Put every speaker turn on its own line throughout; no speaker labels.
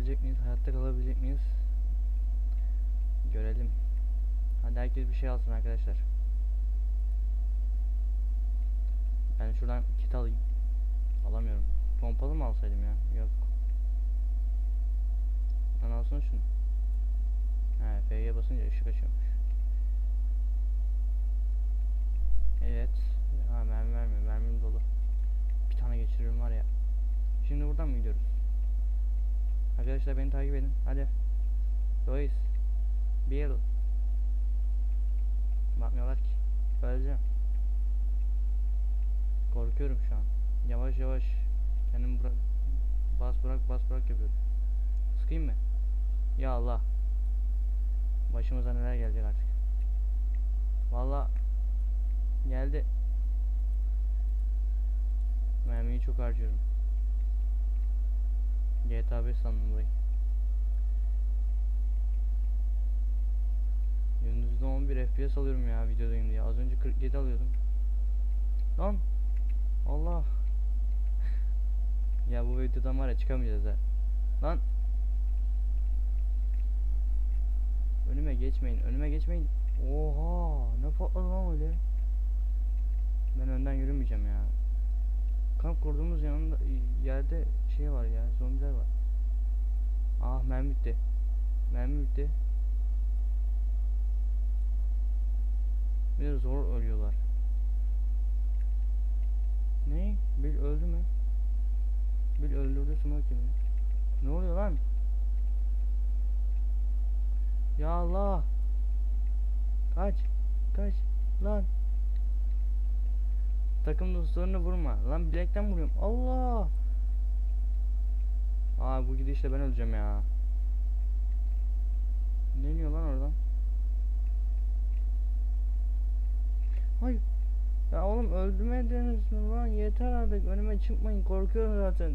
Kurtulabilecek miyiz? Hayatta kalabilecek miyiz? Görelim. Hadi herkes bir şey alsın arkadaşlar. Ben şuradan kit alayım. Alamıyorum. Pompalı mı alsaydım ya? Yok. Lan alsana şunu. He F'ye basınca ışık açıyormuş. Evet. Ha mermi vermiyor. Mermim dolu. Bir tane geçiririm var ya. Şimdi buradan mı gidiyoruz? Arkadaşlar beni takip edin. Hadi. Lois. Bill. Bakmıyorlar ki. Öleceğim. Korkuyorum şu an. Yavaş yavaş. Kendimi bırak. Bas bırak bas bırak yapıyorum. Sıkayım mı? Ya Allah. Başımıza neler gelecek artık. Valla geldi. Mermiyi çok harcıyorum. GTA 5 sandım burayı. Gündüzde 11 FPS alıyorum ya videodayım diye. Az önce 47 alıyordum. Lan. Allah. ya bu videodan var ya çıkamayacağız ha. Lan. Önüme geçmeyin, önüme geçmeyin. Oha, ne patladı lan öyle? Ben önden yürümeyeceğim ya. Kamp kurduğumuz yanında yerde şey var ya, zombiler var. Ah mermi bitti. Mermi bitti. Bir zor ölüyorlar. Ne? Bil öldü mü? Bil öldürdü Smokey'mi. Ne oluyor lan? Ya Allah. Kaç. Kaç. Lan. Takım dostlarını vurma. Lan bilekten vuruyorum. Allah. Aa bu gidişle ben öleceğim ya. Ne iniyor lan oradan? Hayır. Ya oğlum öldürmediniz mi lan? Yeter artık. Önüme çıkmayın. Korkuyorum zaten.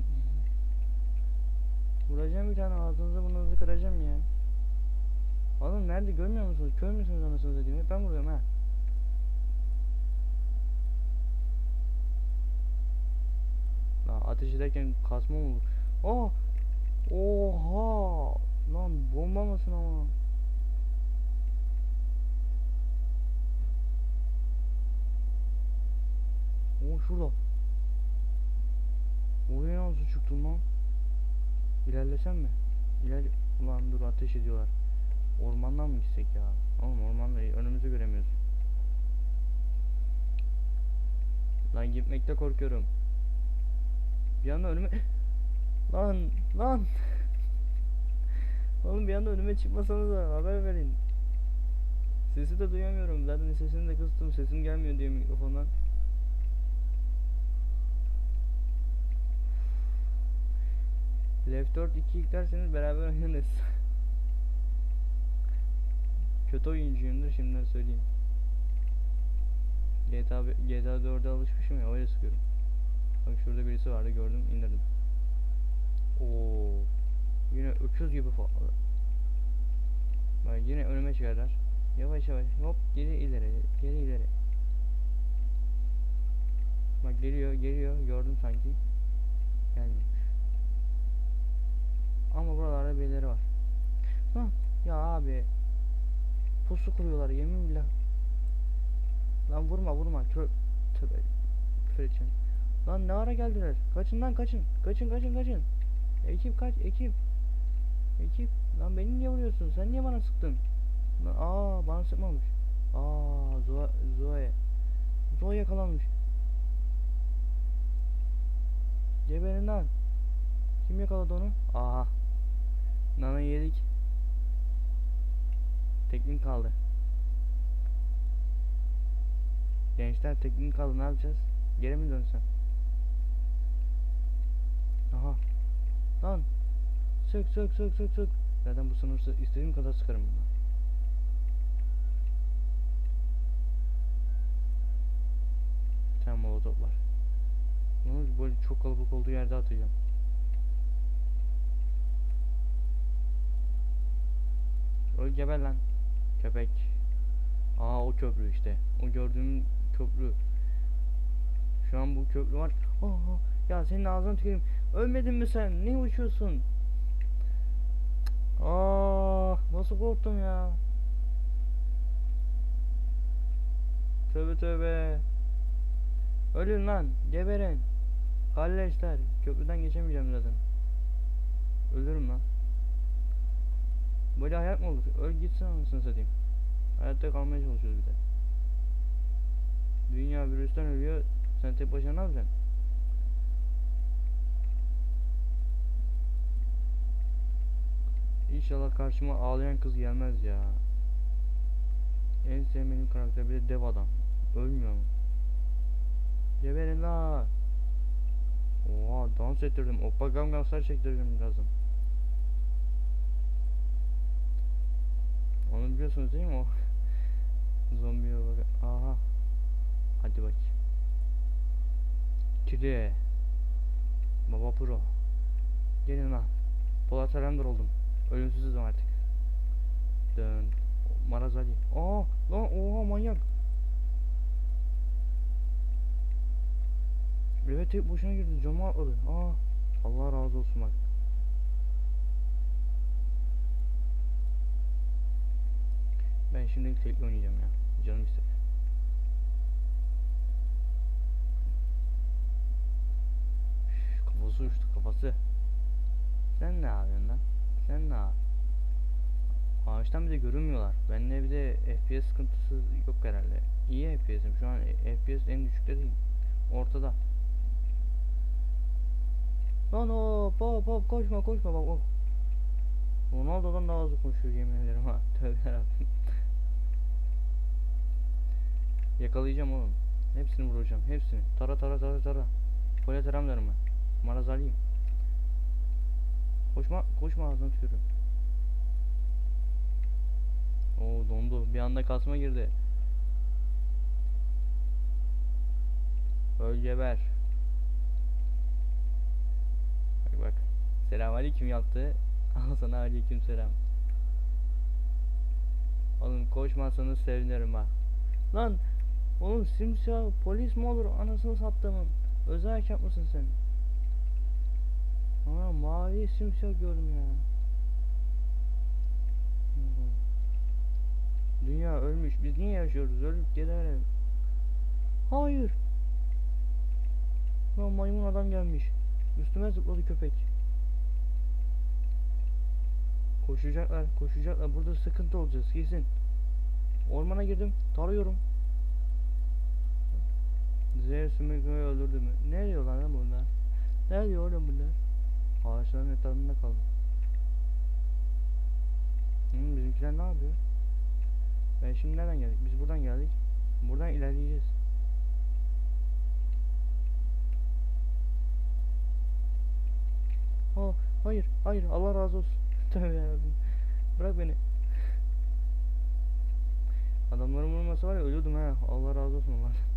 Vuracağım bir tane ağzınıza burnunuzu kıracağım ya. Oğlum nerede görmüyor musunuz? Kör müsünüz anasını satayım? Hep ben vuruyorum ha. Ateş ederken kasma mı olur? Oh! Oha! Lan bomba mısın ama? Oo şurada. Oraya nasıl çıktın lan? İlerlesem mi? İlerle... Ulan dur ateş ediyorlar. Ormandan mı gitsek ya? Oğlum ormanda önümüzü göremiyoruz. Lan gitmekte korkuyorum. Bir anda önüme... Lan lan. Oğlum bir anda önüme çıkmasanız haber verin. Sesi de duyamıyorum. Zaten sesini de kıstım. Sesim gelmiyor diye mikrofondan. Left 4 2 yüklerseniz beraber oynarız. Kötü oyuncuyumdur şimdiden söyleyeyim. GTA GTA 4'e alışmışım ya öyle sıkıyorum. Bak şurada birisi vardı gördüm indirdim. Oo. Yine öküz gibi patladı. Bak yine önüme çıkarlar. Yavaş yavaş hop geri ileri geri ileri. Bak geliyor geliyor gördüm sanki. Gelmiyormuş. Ama buralarda birileri var. Lan ya abi pusu kuruyorlar yemin billah. Lan vurma vurma kör tövbe küfür edeceğim. Lan ne ara geldiler? Kaçın lan kaçın. Kaçın kaçın kaçın. Ekip kaç ekip. Ekip. Lan beni niye vuruyorsun? Sen niye bana sıktın? Lan, aa bana sıkmamış. Aa Zoe Zoe. Zoe yakalanmış. Geberin lan. Kim yakaladı onu? Aha. Nana yedik. Teknik kaldı. Gençler teknik kaldı ne yapacağız? Geri mi dönsem? Aha. Lan. Sök sök sök sök sök. Zaten bu sınırsız istediğim kadar sıkarım bundan. Bir tane molotof var. Bunu böyle çok kalabalık olduğu yerde atacağım. Öl geber lan. Köpek. Aa o köprü işte. O gördüğüm köprü. Şu an bu köprü var. Aa, ya senin ağzına tüküreyim. Ölmedin mi sen? Ne uçuyorsun? Ah nasıl korktum ya. Tövbe tövbe. Ölün lan. Geberin. Kalleşler. Köprüden geçemeyeceğim zaten. Ölürüm lan. Böyle hayat mı olur? Öl gitsin anasını satayım. Hayatta kalmaya çalışıyoruz bir de. Dünya virüsten ölüyor. Sen tek başına ne yapacaksın? İnşallah karşıma ağlayan kız gelmez ya. En sevmediğim karakter bir de dev adam. Ölmüyor mu? Geberin la. Oha dans ettirdim. Oppa Gangnam Style çektirdim birazdan. Onu biliyorsunuz değil mi o? Zombiye bak. Aha. Hadi bak. Kide. Baba Pro. Gelin lan. Polat Alemdar oldum. Ölümsüzüzüm artık. Dön. Maraz Ali. Aa lan oha manyak. Evet tek boşuna girdi cama atladı. Aa Allah razı olsun bak. Şimdi tekli oynayacağım ya. Canım istedi. Kafası uçtu kafası. Sen ne yapıyorsun lan? Sen ne yap? Ağaçtan bir de görünmüyorlar. Bende bir de FPS sıkıntısı yok herhalde. İyi FPS'im. Şu an FPS en düşükte değil. Ortada. Lan hop hop hop koşma koşma bak bak. Ronaldo'dan daha hızlı koşuyor yemin ederim ha. Tövbe yarabbim. Yakalayacağım oğlum. Hepsini vuracağım. Hepsini. Tara tara tara tara. Kole teramlarım ben. Marazaliyim. Koşma koşma ağzına tükürüyorum. Oo dondu. Bir anda kasma girdi. Öl geber. Bak bak. Selamünaleyküm yaptı. Al sana aleyküm selam. Oğlum koşmazsanız sevinirim ha. Lan oğlum simsiyah polis mi olur anasını sattığımın. Özel harekat mısın sen? Ana mavi simsiyah gördüm ya. Dünya ölmüş. Biz niye yaşıyoruz? Ölüp gidelim. Hayır. Lan maymun adam gelmiş. Üstüme zıpladı köpek. Koşacaklar, koşacaklar. Burada sıkıntı olacağız kesin. Ormana girdim, tarıyorum. Zehir sümükleri öldürdü mü? Ne diyorlar lan bunlar? Ne diyor oğlum bunlar? Ağaçların etrafında kalın. Hı, bizimkiler ne yapıyor? Ben şimdi nereden geldik? Biz buradan geldik. Buradan ilerleyeceğiz. Aa, hayır, hayır. Allah razı olsun. Tövbe yarabbim. Bırak beni. Adamların vurması var ya ölüyordum ha. Allah razı olsun onlardan.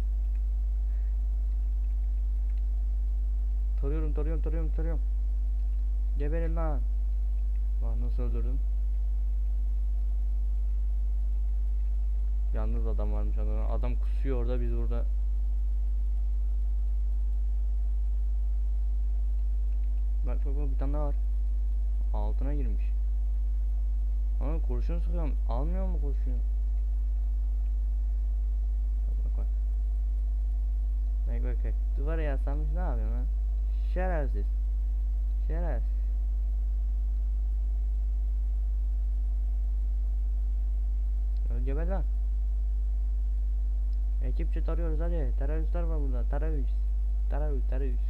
Tarıyorum, tarıyorum, tarıyorum, tarıyorum. Geberin lan. Bak nasıl öldürdüm. Yalnız adam varmış adam. Adam kusuyor orada biz burada. Bak bak bak bir tane daha var. Altına girmiş. Ama kurşun sıkıyorum. Almıyor mu kurşunu? Bak bak bak. Bak bak bak. Duvara yaslanmış ne yapıyorsun lan? Şerefsiz. Şerefsiz. Öl geber lan. Ekipçe tarıyoruz hadi. Teröristler var burada. Terörist. Terörist, terörist.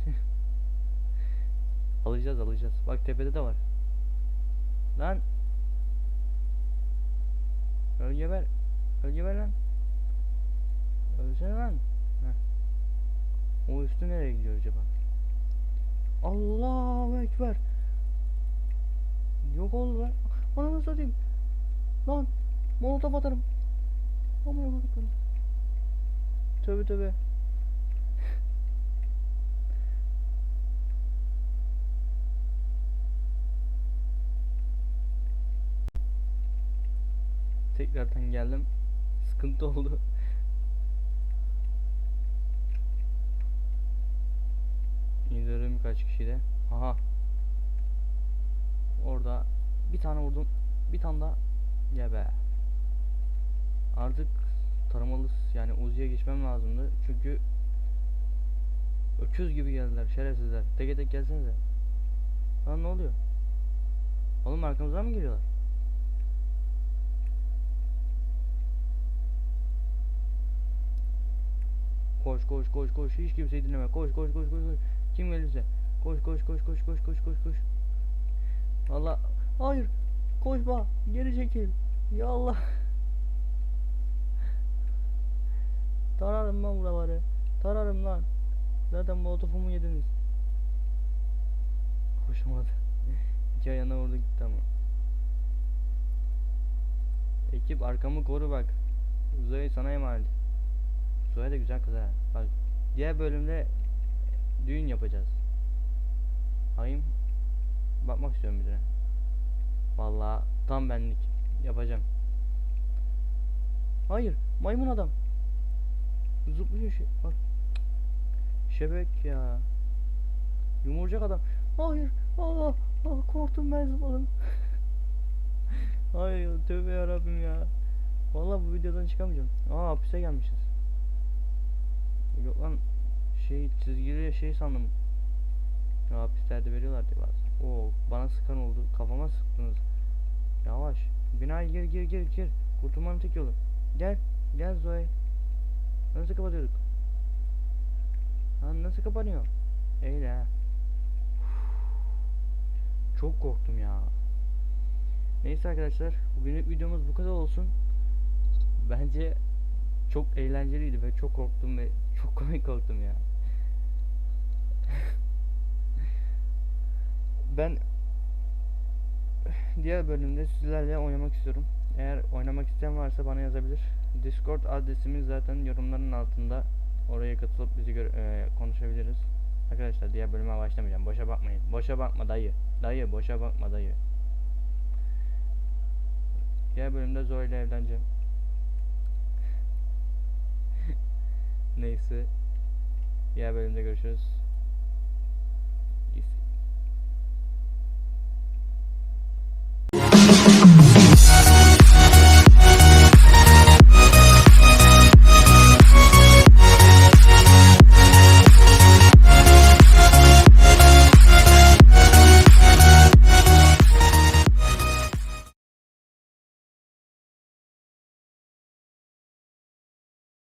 alacağız, alacağız. Bak tepede de var. Lan. Öl geber. Öl geber lan. Ölsene lan. Heh. O üstü nereye gidiyor acaba? Allahu Ekber. Yok oldu lan. Ananı satayım. Lan. Molotof atarım. Aman Allah'ım. Tövbe tövbe. Tekrardan geldim. sıkıntı oldu. Birkaç kişiyle. Aha. Orada bir tane vurdum. Bir tane daha. Ya be. Artık taramalı yani Uzi'ye geçmem lazımdı. Çünkü öküz gibi geldiler şerefsizler. Teke tek gelsenize. Lan ne oluyor? Oğlum arkamızdan mı geliyorlar? Koş koş koş koş hiç kimseyi dinleme koş koş koş koş koş kim gelirse Koş koş koş koş koş koş koş koş. Allah hayır koşma geri çekil. Ya Allah. Tararım lan buraları. Tararım lan. Zaten molotofumu yediniz. Koşamadı. İki ayağına vurdu gitti ama. Ekip arkamı koru bak. Uzay'ı sana emanet. Uzay da güzel kız ha. Bak diğer bölümde düğün yapacağız. Hayım. Bakmak istiyorum de. Vallahi tam benlik. Yapacağım. Hayır, maymun adam. Zıplıyor şey. Bak. Şebek ya. Yumurcak adam. Hayır. Allah. Ah, korktum ben zıpladım. Hayır, tövbe yarabbim ya. Vallahi bu videodan çıkamayacağım. Aa hapise gelmişiz. Yok lan şey çizgili şey sandım. Ya hapislerde veriyorlar diye bazen. Oo bana sıkan oldu. Kafama sıktınız. Yavaş. Binaya gir gir gir gir. Kurtulmanın tek yolu. Gel. Gel Zoe. Nasıl kapatıyorduk? Lan nasıl kapanıyor? Eyle ha. Çok korktum ya. Neyse arkadaşlar. Bugünlük videomuz bu kadar olsun. Bence çok eğlenceliydi ve çok korktum ve çok komik korktum ya. Ben diğer bölümde sizlerle oynamak istiyorum. Eğer oynamak isteyen varsa bana yazabilir. Discord adresimiz zaten yorumların altında. Oraya katılıp bizi e, konuşabiliriz. Arkadaşlar diğer bölüme başlamayacağım. Boşa bakmayın. Boşa bakma dayı. Dayı boşa bakma dayı. Diğer bölümde Zoe ile evleneceğim. Neyse. Diğer bölümde görüşürüz.